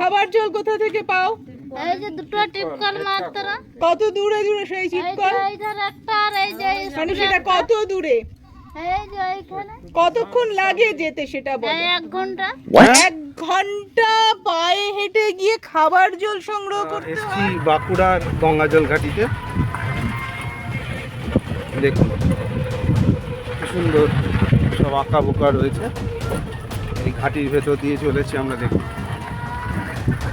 খাবার জল কোথা থেকে পাও? এই যে দুটো টিপকল মাত্র কত দূরে দূরে সেই চিৎকল এই যে একটা আর এই যে মানে সেটা কত দূরে? এই যে এইখানে। কতক্ষণ লাগে যেতে সেটা বলো। এক ঘণ্টা। এক ঘণ্টা পায়ে হেঁটে গিয়ে খাবার জল সংগ্রহ করতে হয়। বাঁকুড়ার গঙ্গাজল ঘাটিতে। দেখুন সুন্দর সব আঁকা বোকা রয়েছে। এই ঘাটির ভেতর দিয়ে চলেছি আমরা দেখুন।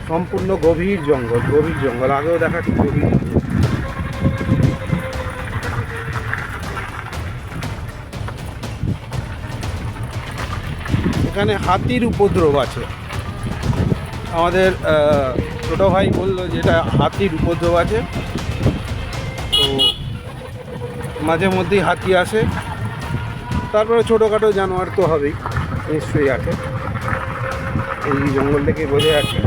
সম্পূর্ণ গভীর জঙ্গল গভীর জঙ্গল। আগেও দেখাচ্ছি গভীর এখানে হাতির উপদ্রব আছে। আমাদের ছোট ভাই বলল যেটা হাতির উপদ্রব আছে। তো মাঝে মধ্যেই হাতি আসে। তারপরে ছোটোখাটো জানোয়ার তো হবেই, নিশ্চয়ই আছে। এই জঙ্গল থেকে বোঝা যাচ্ছে।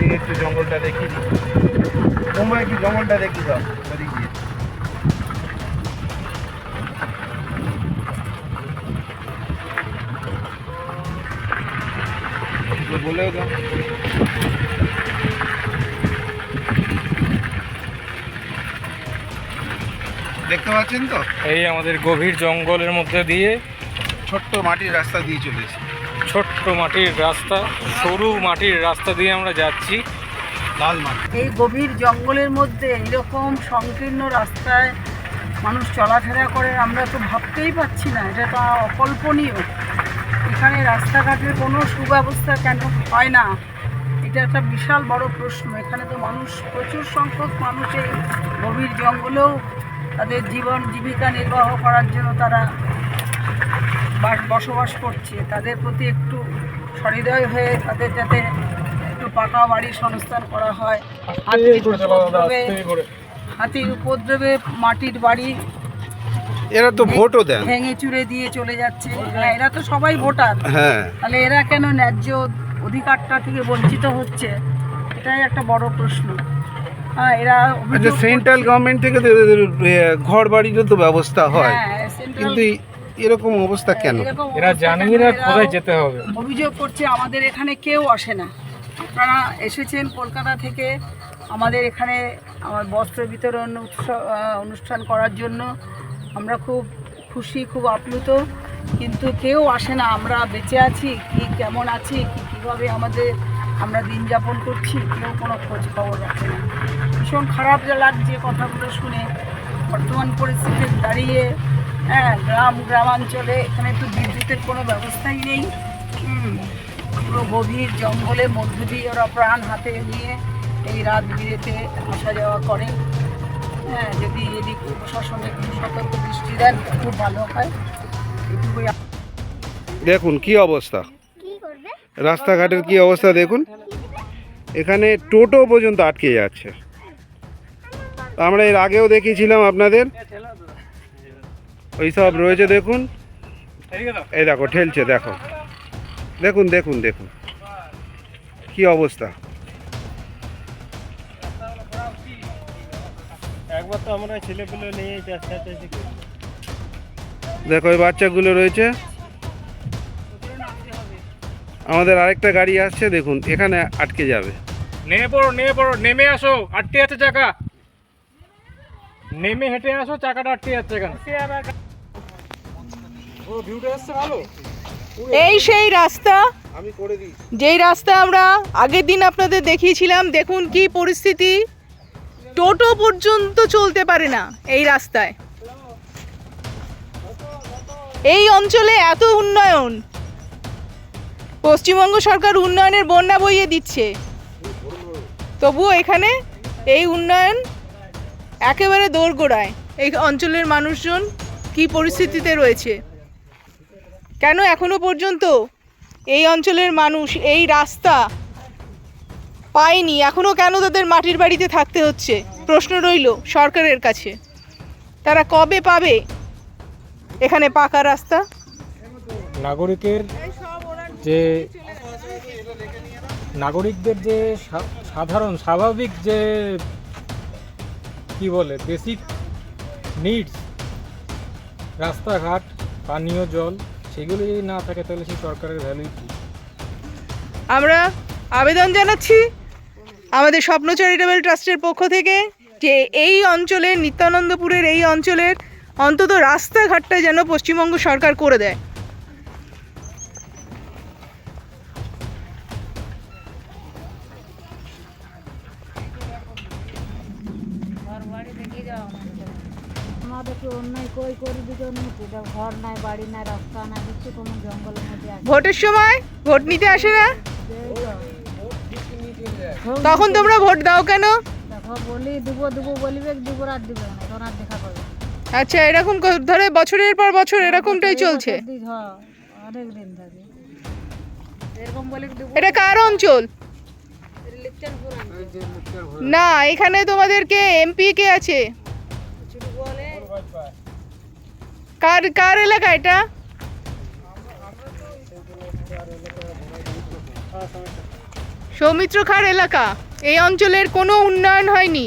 এদিকে একটু জঙ্গলটা দেখি তোমরা একটু জঙ্গলটা দেখি দাও ওদিক দিয়ে। বলেও দাও। দেখতে পাচ্ছেন তো? এই আমাদের গভীর জঙ্গলের মধ্যে দিয়ে ছোট্ট মাটির রাস্তা দিয়ে চলেছি। ছোট্ট মাটির রাস্তা সরু মাটির রাস্তা দিয়ে আমরা যাচ্ছি। লাল মাটি এই গভীর জঙ্গলের মধ্যে এরকম সংকীর্ণ রাস্তায় মানুষ চলাফেরা করে আমরা তো ভাবতেই পাচ্ছি না এটা তো অকল্পনীয়। এখানে রাস্তাঘাটের কোনো সুব্যবস্থা কেন হয় না? এটা একটা বিশাল বড় প্রশ্ন। এখানে তো মানুষ প্রচুর সংখ্যক মানুষ এই গভীর জঙ্গলেও তাদের জীবন জীবিকা নির্বাহ করার জন্য তারা বসবাস করছে তাদের প্রতি একটু সহৃদয় হয়ে তাদের যাতে একটু পাকা বাড়ির সংস্থান করা হয়। হাতির উপদ্রবে মাটির বাড়ি এরা তো ভোটও দেন। ভেঙে চুরে দিয়ে চলে যাচ্ছে। হ্যাঁ, এরা তো সবাই ভোটার। হ্যাঁ। তাহলে এরা কেন ন্যায্য অধিকারটা থেকে বঞ্চিত হচ্ছে? এটাই একটা বড় প্রশ্ন। হ্যাঁ এরা আচ্ছা সেন্ট্রাল গভর্নমেন্ট থেকে ঘর বাড়িরও তো ব্যবস্থা হয়। হ্যাঁ, কিন্তু এরকম অবস্থা কেন? এরকম এরা জানেই না কোথায় যেতে হবে। অভিযোগ করছে আমাদের এখানে কেউ আসে না। আপনারা এসেছেন কলকাতা থেকে আমাদের এখানে আমার বস্ত্র বিতরণ অনুষ্ঠান করার জন্য। আমরা খুব খুশি খুব আপ্লুত। কিন্তু কেউ আসে না। আমরা বেঁচে আছি কি কেমন আছি কীভাবে আমাদের আমরা দিন যাপন করছি কেউ কোনো খোঁজ খবর রাখে না। ভীষণ খারাপ লাগছে কথাগুলো শুনে। বর্তমান পরিস্থিতি দাঁড়িয়ে হ্যাঁ গ্রাম গ্রামাঞ্চলে এখানে তো বিদ্যুতের কোনো ব্যবস্থাই নেই। পুরো গভীর জঙ্গলের মধ্য দিয়ে ওরা প্রাণ হাতে নিয়ে এই রাত বিরেতে আসা যাওয়া করে। হ্যাঁ যদি এদিক প্রশাসন একটু সতর্ক দৃষ্টি দেন খুব ভালো হয়। এটুকুই দেখুন কি অবস্থা? রাস্তাঘাটের কি অবস্থা দেখুন। এখানে টোটো পর্যন্ত আটকে যাচ্ছে। আমরা এর আগেও দেখিয়েছিলাম আপনাদের। ওই সব রয়েছে দেখুন। এই দেখো ঠেলছে দেখো। দেখুন দেখুন দেখুন। কি অবস্থা? দেখো এই বাচ্চাগুলো রয়েছে। আমাদের আরেকটা গাড়ি আসছে দেখুন এখানে আটকে যাবে। নেমে পড়ো নেমে পড়ো নেমে আসো আটকে আছে চাকা। নেমে হেঁটে আসো চাকাটা আটকে যাচ্ছে এখানে। ও ভিউটা এসছে ভালো? এই সেই রাস্তা। আমি করে দিই। যেই রাস্তা আমরা আগের দিন আপনাদের দেখিয়েছিলাম দেখুন কি পরিস্থিতি। টোটো পর্যন্ত চলতে পারে না এই রাস্তায়। এই অঞ্চলে এত উন্নয়ন। পশ্চিমবঙ্গ সরকার উন্নয়নের বন্যা বইয়ে দিচ্ছে। তবুও এখানে এই উন্নয়ন একেবারে দোরগোড়ায়। এই অঞ্চলের মানুষজন কি পরিস্থিতিতে রয়েছে? কেন এখনও পর্যন্ত এই অঞ্চলের মানুষ এই রাস্তা পায়নি? এখনও কেন তাদের মাটির বাড়িতে থাকতে হচ্ছে? প্রশ্ন রইল সরকারের কাছে। তারা কবে পাবে এখানে পাকা রাস্তা? নাগরিকের যে নাগরিকদের যে সাধারণ, স্বাভাবিক যে কি বলে বেসিক নিডস রাস্তাঘাট, পানীয় জল সেগুলো যদি না থাকে তাহলে সেই সরকারের ভ্যালুই কি? আমরা আবেদন জানাচ্ছি আমাদের স্বপ্ন চ্যারিটেবল ট্রাস্টের পক্ষ থেকে যে এই অঞ্চলের নিত্যানন্দপুরের এই অঞ্চলের অন্তত রাস্তাঘাটটা যেন পশ্চিমবঙ্গ সরকার করে দেয়। আমাদেরকে অন্যায় কই করে ঘর নাই বাড়ি নাই রাস্তা নাই কিছু কোনো জঙ্গলের মধ্যে আছে। ভোটের সময় ভোট নিতে আসে না? তখন তোমরা ভোট দাও কেন? দেখো বলি দিব দিব বলিবে দিব রাত দিবে না তখন আর দেখা পাবে আচ্ছা এরকম ধরে বছরের পর বছর এরকমটাই চলছে। হ্যাঁ অনেক দিন থাকে এরকম বলে এটা কার অঞ্চল। না এখানে তোমাদেরকে এমপি কে আছে? কার কার এলাকা এটা? সৌমিত্র খার এলাকা। এই অঞ্চলের কোনো উন্নয়ন হয়নি।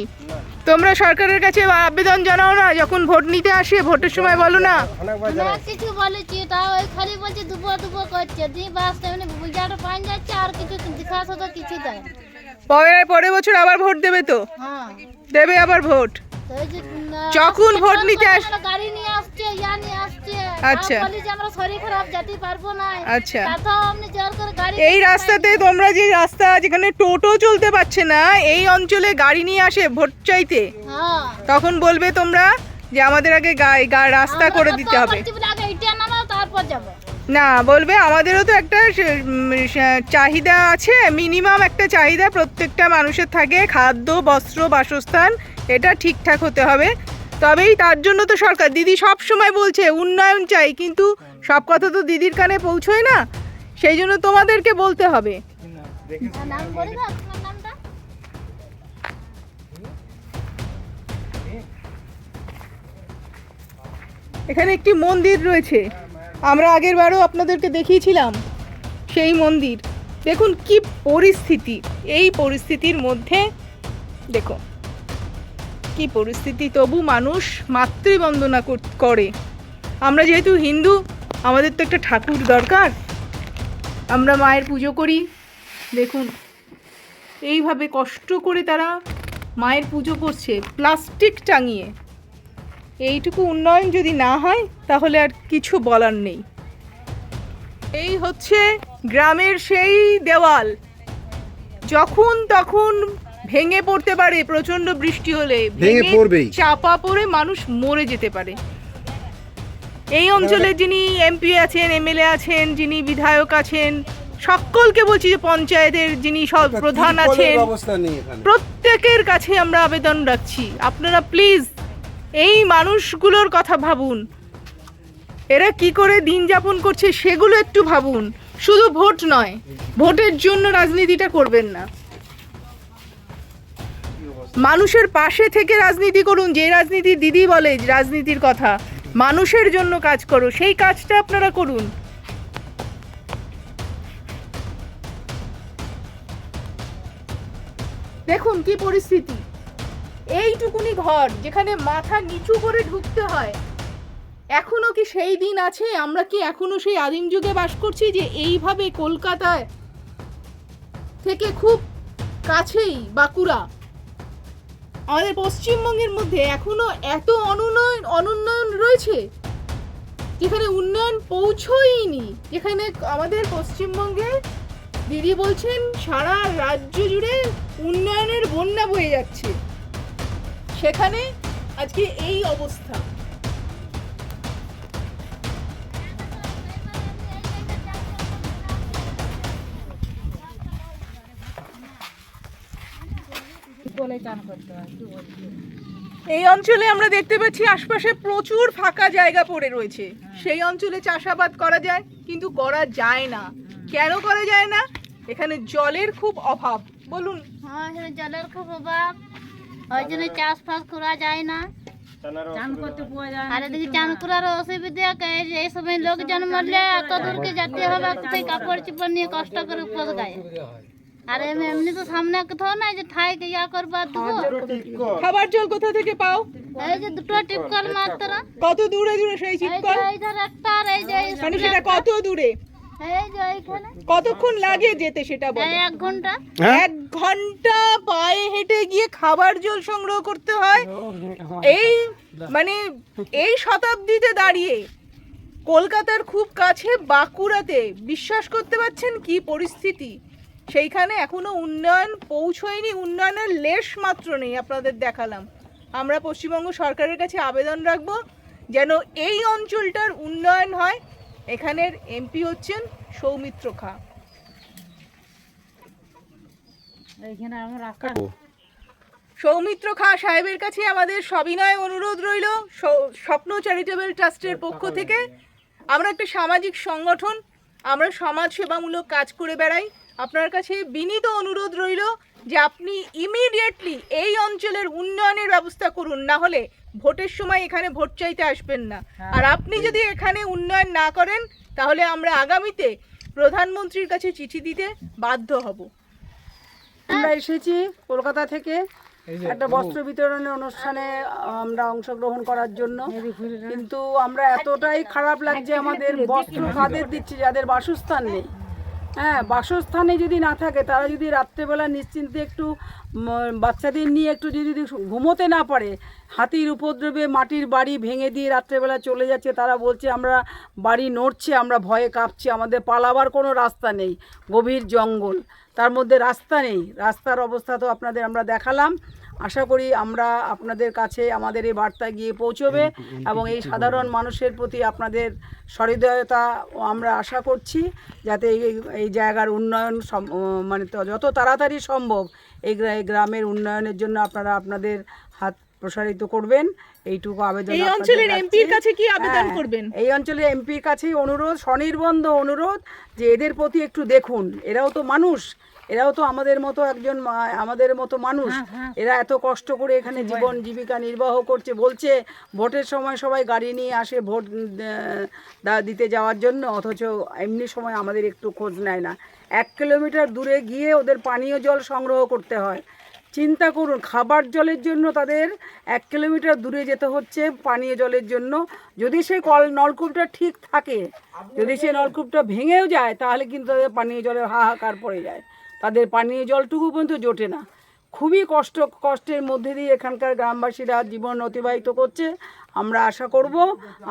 তোমরা সরকারের কাছে আবেদন জানাও না যখন ভোট নিতে আসে ভোটের সময় বলো না। না কিছু বলেছি তা ওই খালি বলছে দুবো দুবো করছে। দিন বাস তেমনি বুঝাটা পান যাচ্ছে আর কিছু দিখাস তো কিছু দেয়। পরে পরের বছর আবার ভোট দেবে তো? হ্যাঁ। দেবে আবার ভোট? যখন ভোট নিতে আস- গাড়ি নিয়ে আসছে ইয়া নিয়ে আসছে। আচ্ছা। বলি যে আমরা শরীর খারাপ যেতে পারব না। আচ্ছা। তাও আপনি জোর করে গাড়ি এই রাস্তাতে তোমরা যে রাস্তা যেখানে টোটো চলতে পারছে না এই অঞ্চলে গাড়ি নিয়ে আসে ভোট চাইতে? হ্যাঁ। তখন বলবে তোমরা যে আমাদের আগে রাস্তা করে দিতে হবে। না বলবে আমাদেরও তো একটা চাহিদা আছে মিনিমাম একটা চাহিদা প্রত্যেকটা মানুষের থাকে খাদ্য বস্ত্র বাসস্থান এটা ঠিকঠাক হতে হবে। তবেই তার জন্য তো সরকার, দিদি সব সময় বলছে, উন্নয়ন চাই, কিন্তু সব কথা তো দিদির কানে পৌঁছয় না। সেই জন্য তোমাদেরকে বলতে হবে। এখানে একটি মন্দির রয়েছে। আমরা আগের বারও আপনাদেরকে দেখিয়েছিলাম সেই মন্দির। দেখুন কি পরিস্থিতি। এই পরিস্থিতির মধ্যে, দেখো। কি পরিস্থিতি, তবু মানুষ মাতৃবন্দনা করে। আমরা যেহেতু হিন্দু, আমাদের তো একটা ঠাকুর দরকার। আমরা মায়ের পুজো করি। দেখুন, এইভাবে কষ্ট করে তারা মায়ের পুজো করছে, প্লাস্টিক টাঙিয়ে। এইটুকু উন্নয়ন যদি না হয়, তাহলে আর কিছু বলার নেই। এই হচ্ছে গ্রামের সেই দেওয়াল। যখন তখন ভেঙে পড়তে পারে প্রচণ্ড বৃষ্টি হলে। ভেঙে পড়বেই। চাপা পড়ে মানুষ মরে যেতে পারে। এই অঞ্চলে যিনি এমপি আছেন এমএলএ আছেন যিনি বিধায়ক আছেন সকলকে বলছি যে পঞ্চায়েতের যিনি সব প্রধান আছেন প্রত্যেকের কাছে আমরা আবেদন রাখছি। আপনারা প্লিজ এই মানুষগুলোর কথা ভাবুন। এরা কি করে দিন যাপন করছে সেগুলো একটু ভাবুন। শুধু ভোট নয় ভোটের জন্য রাজনীতিটা করবেন না। মানুষের পাশে থেকে রাজনীতি করুন, যে রাজনীতি দিদি বলে রাজনীতির কথা। মানুষের জন্য কাজ করো, সেই কাজটা আপনারা করুন। দেখুন কি পরিস্থিতি। এইটুকুনি ঘর যেখানে মাথা নিচু করে ঢুকতে হয়। এখনও কি সেই দিন আছে? আমরা কি এখনও সেই আদিম যুগে বাস করছি যে এইভাবে কলকাতায় থেকে খুব কাছেই বাঁকুড়া? আমাদের পশ্চিমবঙ্গের মধ্যে এখনও এত অনুন্নয়ন অনুন্নয়ন রয়েছে, যেখানে উন্নয়ন পৌঁছয়নি। যেখানে আমাদের পশ্চিমবঙ্গে দিদি বলছেন, সারা রাজ্য জুড়ে উন্নয়নের বন্যা বয়ে যাচ্ছে। সেখানে আজকে এই অবস্থা। বলে চান করতে হয় কি বলছি এই অঞ্চলে আমরা দেখতে পাচ্ছি আশপাশে প্রচুর ফাঁকা জায়গা পড়ে রয়েছে। সেই অঞ্চলে চাষাবাদ করা যায় কিন্তু করা যায় না। কেন করা যায় না? এখানে জলের খুব অভাব। বলুন। হ্যাঁ এখানে জলের খুব অভাব। ওই জন্য চাষ ফাস করা যায় না। আর এদিকে চান করার অসুবিধা এই সময় লোকজন মরলে এত দূরকে যেতে হবে কাপড় চোপড় নিয়ে কষ্ট করে উপর গায়ে আর এমনি এমনি তো সামনে কোথাও নাই যে ঠাই ইয়া করবা দেবো। খাবার জল কোথা থেকে পাও? এই যে দুটো টিপকল মাত্র কত দূরে দূরে সেই এই যে চিৎকল এই ধর একটা আর এই যে মানে সেটা কত দূরে? এই যে ওইখানে কতক্ষণ লাগে যেতে সেটা বলো। এক ঘণ্টা। হ্যাঁ? এক ঘণ্টা পায়ে হেঁটে গিয়ে খাবার জল সংগ্রহ করতে হয়। এই মানে এই শতাব্দীতে দাঁড়িয়ে কলকাতার খুব কাছে বাঁকুড়াতে বিশ্বাস করতে পারছেন কি পরিস্থিতি? সেইখানে এখনও উন্নয়ন পৌঁছয়নি উন্নয়নের লেশ মাত্র নেই আপনাদের দেখালাম। আমরা পশ্চিমবঙ্গ সরকারের কাছে আবেদন রাখব যেন এই অঞ্চলটার উন্নয়ন হয়। এখানের এমপি হচ্ছেন সৌমিত্র খা। সৌমিত্র খা সাহেবের কাছে আমাদের সবিনয় অনুরোধ রইল স্বপ্ন চ্যারিটেবল ট্রাস্টের পক্ষ থেকে। আমরা একটা সামাজিক সংগঠন আমরা সমাজ সেবামূলক কাজ করে বেড়াই। আপনার কাছে বিনীত অনুরোধ রইল যে আপনি ইমিডিয়েটলি এই অঞ্চলের উন্নয়নের ব্যবস্থা করুন না হলে ভোটের সময় এখানে ভোট চাইতে আসবেন না। আর আপনি যদি এখানে উন্নয়ন না করেন তাহলে আমরা আগামীতে প্রধানমন্ত্রীর কাছে চিঠি দিতে বাধ্য হব। আমরা এসেছি কলকাতা থেকে একটা বস্ত্র বিতরণের অনুষ্ঠানে আমরা অংশগ্রহণ করার জন্য। কিন্তু আমরা এতটাই খারাপ লাগছে আমাদের বস্ত্র কাদের দিচ্ছি যাদের বাসস্থান নেই। হ্যাঁ বাসস্থানে যদি না থাকে, তারা যদি রাত্রেবেলা নিশ্চিন্তে একটু বাচ্চাদের নিয়ে একটু যদি ঘুমোতে না পারে, হাতির উপদ্রবে মাটির বাড়ি ভেঙে দিয়ে রাত্রেবেলা চলে যাচ্ছে, তারা বলছে, আমরা বাড়ি নড়ছে, আমরা ভয়ে কাঁপছি, আমাদের পালাবার কোনো রাস্তা নেই, গভীর জঙ্গল। তার মধ্যে রাস্তা নেই। রাস্তার অবস্থা তো আপনাদের আমরা দেখালাম। আশা করি আমরা আপনাদের কাছে আমাদের এই বার্তা গিয়ে পৌঁছবে এবং এই সাধারণ মানুষের প্রতি আপনাদের সহৃদয়তা আমরা আশা করছি যাতে এই এই জায়গার উন্নয়ন সম- মানে তো যত তাড়াতাড়ি সম্ভব এই গ্রা- এই গ্রামের উন্নয়নের জন্য আপনারা আপনাদের প্রসারিত করবেন। এইটুকু আবেদন এই অঞ্চলের এমপির কাছে কি আবেদন হ্যাঁ, করবেন? এই অঞ্চলের এমপির কাছেই অনুরোধ স্বনির্বন্ধ অনুরোধ যে এদের প্রতি একটু দেখুন। এরাও তো মানুষ। এরাও তো আমাদের মতো একজন আমাদের মতো মানুষ। এরা এত কষ্ট করে এখানে জীবন জীবিকা নির্বাহ করছে বলছে ভোটের সময় সবাই গাড়ি নিয়ে আসে ভোট দিতে যাওয়ার জন্য। অথচ এমনি সময় আমাদের একটু খোঁজ নেয় না। এক কিলোমিটার দূরে গিয়ে ওদের পানীয় জল সংগ্রহ করতে হয়। চিন্তা করুন, খাবার জলের জন্য তাদের এক কিলোমিটার দূরে যেতে হচ্ছে, পানীয় জলের জন্য। যদি সেই কল, নলকূপটা ঠিক থাকে, যদি সেই নলকূপটা ভেঙেও যায়, তাহলে কিন্তু তাদের পানীয় জলের হাহাকার পড়ে যায়। তাদের পানীয় জলটুকু পর্যন্ত জোটে না। খুবই কষ্ট, কষ্টের মধ্যে দিয়ে এখানকার গ্রামবাসীরা জীবন অতিবাহিত করছে। আমরা আশা করব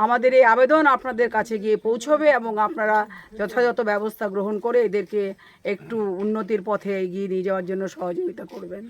আমাদের এই আবেদন আপনাদের কাছে গিয়ে পৌঁছবে এবং আপনারা যথাযথ ব্যবস্থা গ্রহণ করে এদেরকে একটু উন্নতির পথে এগিয়ে নিয়ে যাওয়ার জন্য সহযোগিতা করবেন।